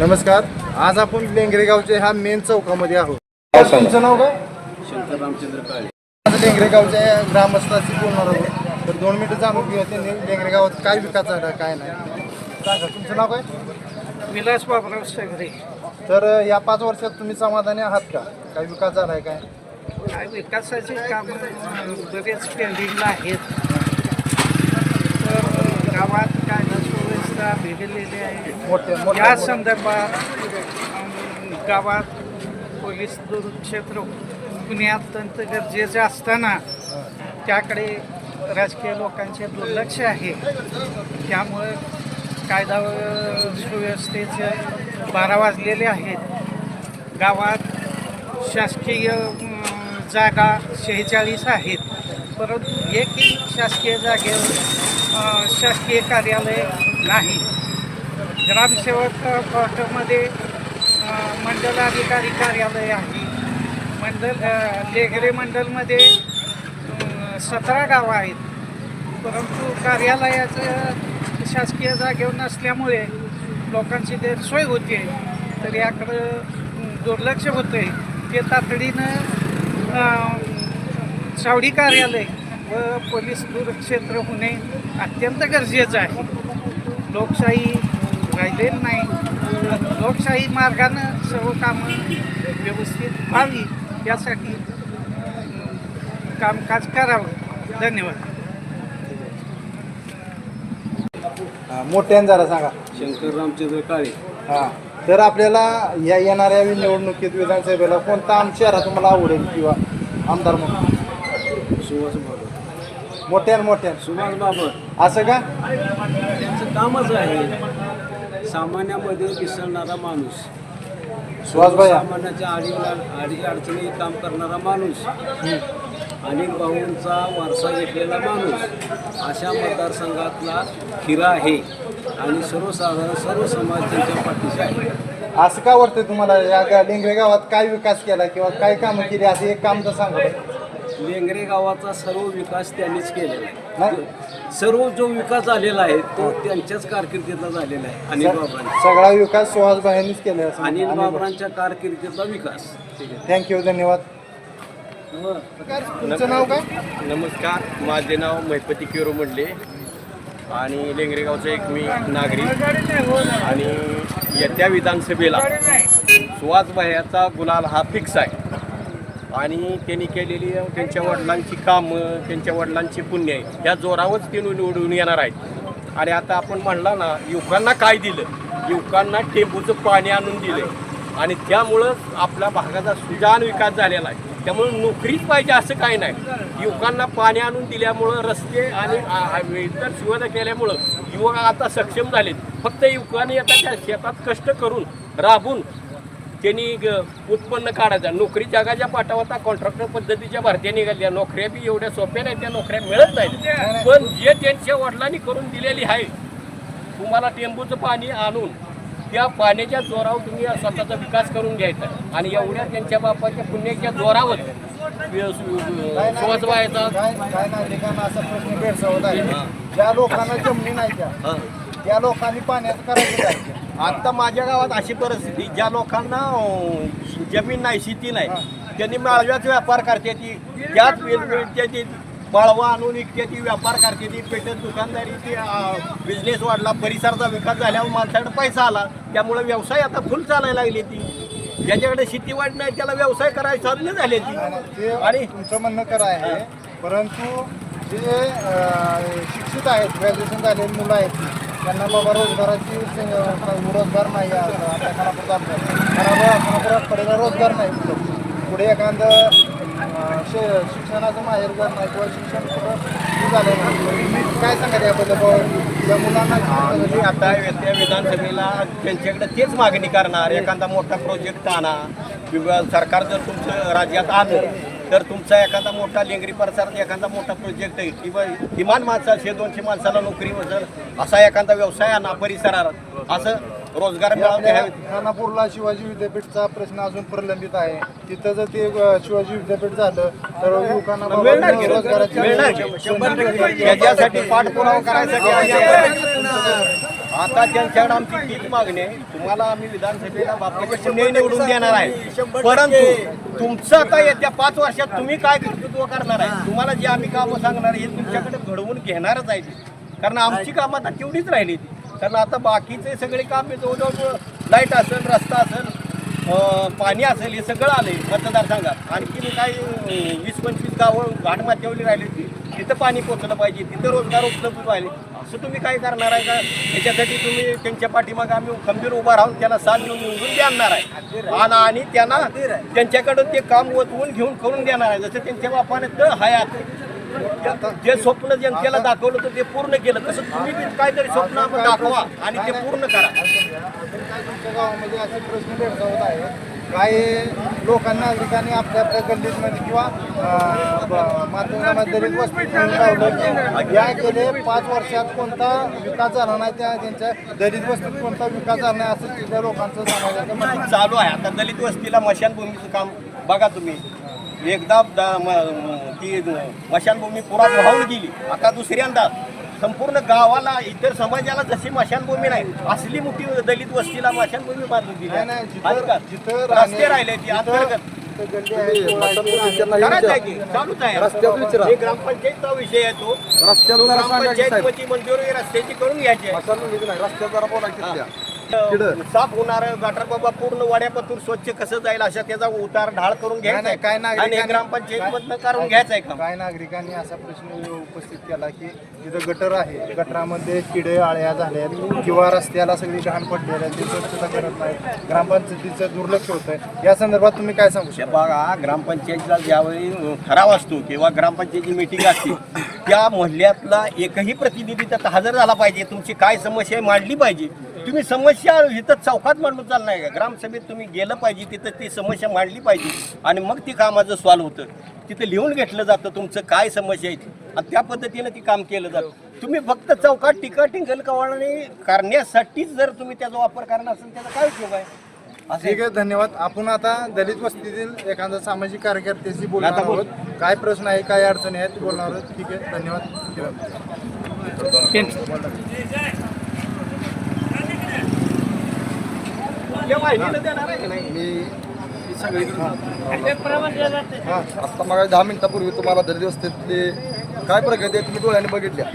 नमस्कार. आज आपण लेंगरे गावचे ह्या मेन चौकामध्ये आहोत. तुमचं नाव काय? शंकर रामचंद्र काळे. आज ग्रामस्थाशी बोलणार आहोत. तर दोन मिनिटं जाणून घेऊया त्यांनी लेंगरे गावात काय विकास झाला काय नाही. सांगा तुमचं नाव काय? विलास बाबराव सगरे. तर या पाच वर्षात तुम्ही समाधानी आहात का? काय विकास झाला आहे काय? काय विकासाचे काम बरेच पेंडिंगला आहेत तर गावात कायदा सुव्यवस्था बिघडलेली आहे. या संदर्भात गावात पोलीस दुर्क्षेत्र पुण्यात अत्यंत गरजेचं असताना त्याकडे राजकीय लोकांचे दुर्लक्ष आहे. त्यामुळे कायदा सुव्यवस्थेचे बारा वाजलेले आहेत. गावात शासकीय जागा शेहेचाळीस आहेत. परंतु एकही शासकीय जागेवर शासकीय कार्यालय नाही. ग्रामसेवक क्वार्टरमध्ये मंडलाधिकारी कार्यालय आहे. मंडल लेघरे लेगरे मंडलमध्ये सतरा गावं आहेत. परंतु कार्यालयाचं शासकीय जागेवर नसल्यामुळे लोकांची गैरसोय होते. तर याकडं दुर्लक्ष होतं आहे ते तातडीनं सावडी कार्यालय व पोलीस दूरक्षेत्र होणे अत्यंत गरजेचं आहे. लोकशाही राहिलेली नाही. लोकशाही मार्गानं सर्व कामं व्यवस्थित व्हावी यासाठी कामकाज करावं. धन्यवाद. हां, मोठ्यानं जरा सांगा. शंकर रामचंद्र काळे. हां तर आपल्याला या येणाऱ्या निवडणुकीत विधानसभेला कोणता आम चेहरा तुम्हाला आवडेल किंवा आमदार म्हणून? सुभाष बाबर मोठ्यान मोठ्यान. सुभाष बाबर. असं का? त्यांचं कामच आहे. सामान्यामध्ये मिसळणारा माणूस. सुहास भैया सामान्याच्या आडी आडी अडचणी काम करणारा माणूस. अनिल भाऊंचा वारसा घेतलेला माणूस. अशा मतदारसंघातला खिरा आहे. आणि सर्वसाधारण सर्व समाज त्यांच्या पाठीशी आहे. असं का वाटतं तुम्हाला? या गा- लेंगरे गावात काय विकास केला किंवा काय कामं केली? असं एक काम तर सांगा लेंगरे गावाचा सर्व विकास त्यांनीच केलेला? आहे. सर्व जो विकास झालेला आहे तो त्यांच्याच कारकिर्दीतला झालेला आहे अनिल बाबरांचा सगळा विकास सुहास भाईंनीच केला असं अनिल बाबरांच्या कारकिर्दीतला विकास. थँक्यू धन्यवाद. तुमचं नाव काय? नमस्कार माझे नाव महिपती केरो म्हणले आणि लेंगरेगावचा एक मी नागरिक. आणि येत्या विधानसभेला सुहासबाह्याचा गुलाल हा फिक्स आहे. आणि त्यांनी केलेली त्यांच्या वडिलांची कामं त्यांच्या वडिलांची पुण्य आहे. या जोरावरच ते निवडून येणार आहेत. आणि आता आपण म्हणला ना युवकांना काय दिलं? युवकांना टेंबूचं पाणी आणून दिलं. आणि त्यामुळं आपल्या भागाचा सुजान विकास झालेला आहे. त्यामुळे नोकरीच पाहिजे असं काही नाही. युवकांना पाणी आणून दिल्यामुळं रस्ते आणि इतर सुविधा केल्यामुळं युवक आता सक्षम झालेत. फक्त युवकांनी आता त्या शेतात कष्ट करून राबून त्यांनी ग- उत्पन्न काढायचं. नोकरी जगाच्या पाठावरता कॉन्ट्रॅक्टर पद्धतीच्या भरत्या निघाल्या. नोकऱ्या बी एवढ्या सोप्या नाही त्या नोकऱ्या मिळत नाहीत. पण जे त्यांच्या वडिलांनी करून दिलेली आहे तुम्हाला टेंबूचं पाणी आणून त्या पाण्याच्या जोरावर तुम्ही स्वतःचा विकास करून घ्यायचा. आणि एवढ्या त्यांच्या बापाच्या पुण्याच्या जोरावर काय काय नागरिकांना असा प्रश्न भेडसावत आहे. ज्या लोकांना जमिनी नाही त्या लोकांनी पाण्याचं करायचं आता माझ्या गावात अशी परिस्थिती ज्या लोकांना अं, जमीन नाही शेती नाही त्यांनी माळव्याचा व्यापार करते ती त्याच वेळवेळच्या ती बळवा आणून विकते ती व्यापार करते ती पेटत दुकानदारी ती बिझनेस वाढला परिसराचा विकास झाल्यावर माणसाकडे पैसा आला त्यामुळे व्यवसाय आता फुल चालायला लागली ती. ज्याच्याकडे शेती वाढ नाही त्याला व्यवसाय करायची साधने झाले ती. ते आणि तुमचं म्हणणं खरं आहे परंतु जे अं, शिक्षित आहेत ग्रॅज्युएशन झालेली मुलं आहेत त्यांना बाबा रोजगाराची रोजगार नाही आहे आता. आता खानापुरात पडेला रोजगार नाही पुढे एखादं शे शिक्षणाचं माहेर घर नाही किंवा शिक्षण कुठं झालं नाही. काय सांगायचं याबद्दल बाबा? त्या मुलांना आम्ही म्हणजे आता त्या विधानसभेला त्यांच्याकडे तेच मागणी करणार. एखादा मोठा प्रोजेक्ट आणा. किंवा सरकार जर तुमचं राज्यात आलं तर तुमचा एखादा मोठा लेंगरी परिसरात एखादा मोठा प्रोजेक्ट आहे किंवा किमान माणसा शे दोनशे माणसाला नोकरी जर असा एखादा व्यवसाय आणा परिसरात असं रोजगार खानापूरला शिवाजी विद्यापीठचा प्रश्न अजून प्रलंबित आहे. तिथं जर ते शिवाजी विद्यापीठ झालं तर युवकांना पाठपुरावा करायसाठी आता त्यांच्याकडे आमची तीच मागणी आहे. तुम्हाला आम्ही विधानसभेला बापाचे पुणे निवडून देणार आहे. परंतु तुमचं आता येत्या पाच वर्षात तुम्ही काय कर्तृत्व करणार आहे? तुम्हाला जे आम्ही कामं सांगणार आहे हे तुमच्याकडे घडवून घेणारच आहे. कारण आमची कामं आता तेवढीच राहिली ती. कारण आता बाकीचे सगळे काम हे जवळजवळ लाइट असेल रस्ता असेल पाणी असेल हे सगळं आलंय. मतदारसंघात आणखी काही अं, वीस पंचवीस गावं घाटमाथ्यावली राहिली होती. तिथं पाणी पोचलं पाहिजे. तिथं रोजगार उपलब्ध पाहिजे असं तुम्ही काय करणार आहे का याच्यासाठी तुम्ही त्यांच्या पाठीमागे आम्ही खंबीर उभा राहून त्यांना साथ देऊन निवडून देणार आहे आणि आणि त्यांना त्यांच्याकडून ते काम वतवून घेऊन करून देणार आहे जसं त्यांच्या बापाने तर हयात जे स्वप्न जनतेला दाखवलं होतं ते पूर्ण केलं तसं तुम्ही बी काहीतरी स्वप्न दाखवा आणि ते पूर्ण करा काय काही लोकांना नागरिकांनी आपल्या आपल्या गल्लीमध्ये किंवा माध्यमामध्ये दलित वस्तीत लावलं या गेले पाच वर्षात कोणता विकास झाला नाही त्या त्यांच्या दलित वस्तीत कोणता विकास झाला नाही असं तिथल्या लोकांचं समाजाचं चालू आहे. आता दलित वस्तीला मशानभूमीचं काम बघा तुम्ही. एकदा म- ती मशानभूमी पुरात वाहून गेली. आता दुसऱ्यांदा. संपूर्ण गावाला इतर समाजाला जशी मशानभूमी नाही असली मोठी दलित वस्तीला मशानभूमी बांधून दिली. रस्ते राहिले ती अंतर्गत. हे ग्रामपंचायतचा विषय आहे तो. ग्रामपंचायत मंजुरी रस्त्याची करून घ्यायची साफ होणार गटर बाबा पूर्ण वाड्यापातूर स्वच्छ कसं जाईल अशा त्याचा उतार ढाळ करून घ्यायचा नाही, काय आहे. हे ग्रामपंचायत मधनं करून घ्यायचं आहे काय नागरिकांनी असा प्रश्न उपस्थित केला की तिथं गटर आहे गटरामध्ये किडे आळ्या झाल्यात किंवा रस्त्याला सगळी घाण पडलेली आहे ती स्वच्छता करत नाहीत. ग्रामपंचायतीचं दुर्लक्ष होतंय या संदर्भात तुम्ही काय सांगू शकता? बघा ग्रामपंचायतीला ज्यावेळी ठराव असतो किंवा ग्रामपंचायतीची मिटिंग असते त्या मोहल्ल्यातला एकही प्रतिनिधी त्यात हजर झाला पाहिजे. तुमची काय समस्या आहे मांडली पाहिजे. तुम्ही समस्या इथं चौकात मांडून चालणार आहे का? ग्रामसभेत तुम्ही गेलं पाहिजे तिथं ती समस्या मांडली पाहिजे. आणि मग ती कामाचं सॉल्व्ह होतं. तिथं लिहून घेतलं जातं तुमचं काय समस्या आहे. आणि त्या पद्धतीनं ती काम केलं जातं. तुम्ही फक्त चौकात टीका टिंगल कवाळणी करण्यासाठीच जर तुम्ही त्याचा वापर करणार असेल त्याचा काय उपयोग आहे? असं ठीक आहे धन्यवाद. आपण आता दलित वस्तीतील एखादा सामाजिक कार्यकर्त्याशी बोलणार आता बोल. आहोत. काय प्रश्न आहे काय अडचणी आहेत बोलणार आहोत. ठीक आहे धन्यवाद या माहितीनं देणार आहे का नाही मी सगळीकडे आता मग दहा मिनिटापूर्वी तुम्हाला दलित वस्तीतली काय प्रगती आहे तुम्ही डोळ्याने बघितल्या.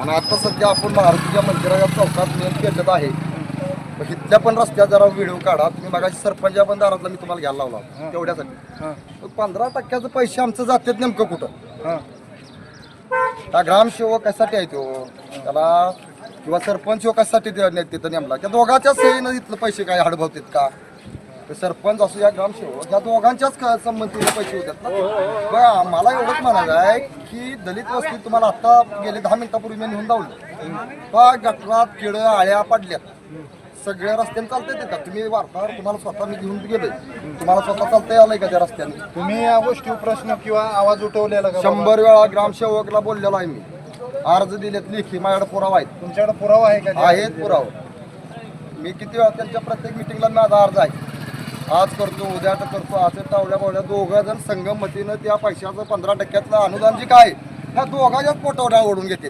आणि आता सध्या आपण मारुतीच्या मंदिराच्या चौकात मेन पेटत आहे. इथल्या पण रस्त्यात जरा व्हिडिओ काढा. तुम्ही मगाशी सरपंचा पण दारातला मी तुम्हाला घ्यायला लावला तेवढ्यासाठी. पंधरा टक्क्याचं पैसे आमचं जातात नेमकं कुठं? हां. त्या ग्रामसेवक कशासाठी आहे तो. त्याला किंवा सरपंच ह्यो कशासाठी ते- ने- तिथं नेमला. त्या दोघांच्याच सहीनं इथलं पैसे काय हडभवतात का? ते सरपंच असो या ग्रामसेवक या दोघांच्याच संमतीने पैसे होतात ना? बघा मला एवढंच म्हणायचं आहे की दलित वस्ती तुम्हाला आता गेले दहा मिनिटापूर्वी मी नेऊन लावलं का गटरात किडं आळ्या पडल्यात. सगळ्या रस्त्याने चालतंय ते का? तुम्ही वार्ताहर तुम्हाला स्वतः मी घेऊन गेले तुम्हाला स्वतः चालता आलंय का त्या रस्त्याने? तुम्ही या गोष्टी प्रश्न किंवा आवाज उठवलेला? शंभर वेळा ग्रामसेवकला बोललेलो आहे मी. अर्ज दिलेत लेखी माझ्याकडे पुरावा आहेत. तुमच्याकडे पुरावा आहे का? आहेत पुरावा. मी किती वेळा त्यांच्या प्रत्येक मिटिंगला माझा अर्ज आहे. आज करतो उद्या तर करतो असं टावल्या बावल्या दोघं जण संगमतीनं त्या पैशाचं पंधरा टक्क्यातलं अनुदान जे काय ह्या दोघांच्याच पोटावड्या ओढून घेते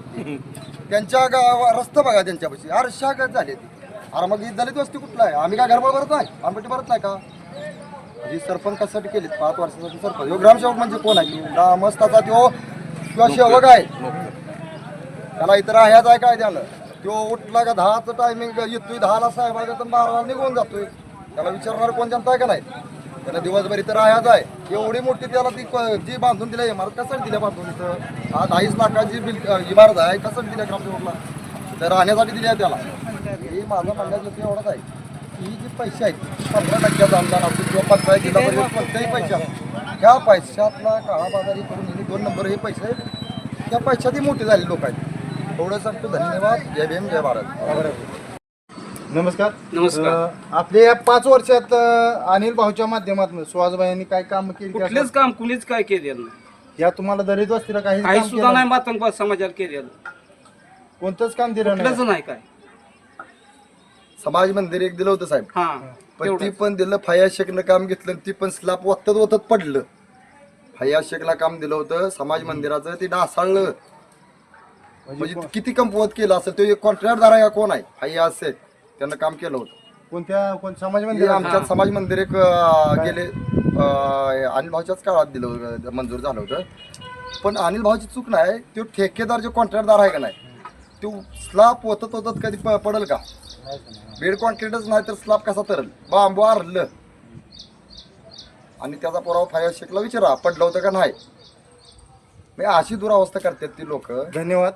त्यांच्या गावा रस्ता बघा त्यांच्यापाशी. आरशा काय झाले ती. अरे मग ही दलित वस्ती कुठला आहे? आम्ही काय घरबळ भरत नाही? आंबटी भरत नाही का? ही सरपंच कशासाठी केली पाच वर्षासाठी सरपंच. ह्यो ग्रामसेवक म्हणजे कोण आहे? ग्रामस्थाचा तो किंवा सेवक आहे. त्याला इतर ह्याच आहे काय त्यानं तो उठला का दहाचं टायमिंग येतोय दहाला साहेबाचा तर बाराला निघून जातोय. त्याला विचारणार कोण जनता आहे का नाही? त्याला दिवसभर इथं राहायच आहे. एवढी मोठी त्याला ती जी बांधून दिल्या इमारत कशासाठी दिल्या बांधून इथं? आज अडीच लाखाची बिल इमारत आहे कशासाठी दिल्या ग्रामसेवकला? तर राहण्यासाठी दिल्या त्याला. हे माझं म्हणण्याचं एवढंच आहे. की ही जी पैसे आहेत पंधरा टक्क्याचं अनुदान असतो किंवा पंचायत जिल्हा परिषद कोणत्याही पैशा ह्या पैशातला काळाबाजारी करून हे दोन नंबर हे पैसे आहेत त्या पैशातही मोठे झाले लोक आहेत. एवढं सांगतो धन्यवाद. जय भीम जय भारत. नमस्कार. नमस्कार. आपल्या या पाच वर्षात अं, अनिल भाऊच्या माध्यमातून सुहासबाई यांनी काय काम केली की कुठलेच काम कुणीच काय केलेलं नाही. या तुम्हाला दलित वस्तीला काही काही काम सुद्धा केलं नाही. मातंग समाजाला केलेलं. कोणतंच काम दिलं कुठलंच नाही नाही काय. समाज मंदिर एक दिलं होतं साहेब. हा पण ती. पण दिलं फया शेकनं काम घेतलं आणि ती पण स्लाप वतत वतत पडलं. फया शेकला काम दिलं होतं समाज मंदिराचं ते डासाळलं म्हणजे किती कमवत केलं असेल तो कॉन्ट्रॅक्टदार आहे का कोण आहे? हा हे असे त्यांना काम केलं होतं. कोणत्या कोण समाज हे मंदिर आमच्या समाज मंदिर एक अं, गेले अं, अनिल भाऊच्याच काळात दिलं होतं, मंजूर झालं होतं. पण अनिल भाऊची चूक नाही तो ठेकेदार जो कॉन्ट्रॅक्टदार आहे का नाही तो स्लाब ओतत ओतत कधी प- पडल का? बेड कॉन्क्रीटच नाही तर स्लाब कसा तरल? बांबू आरलं. आणि त्याचा पुरावा फायर शेकला विचारा पडलं होतं का नाही? म्हणजे अशी दुरावस्था करतात ती लोक. धन्यवाद.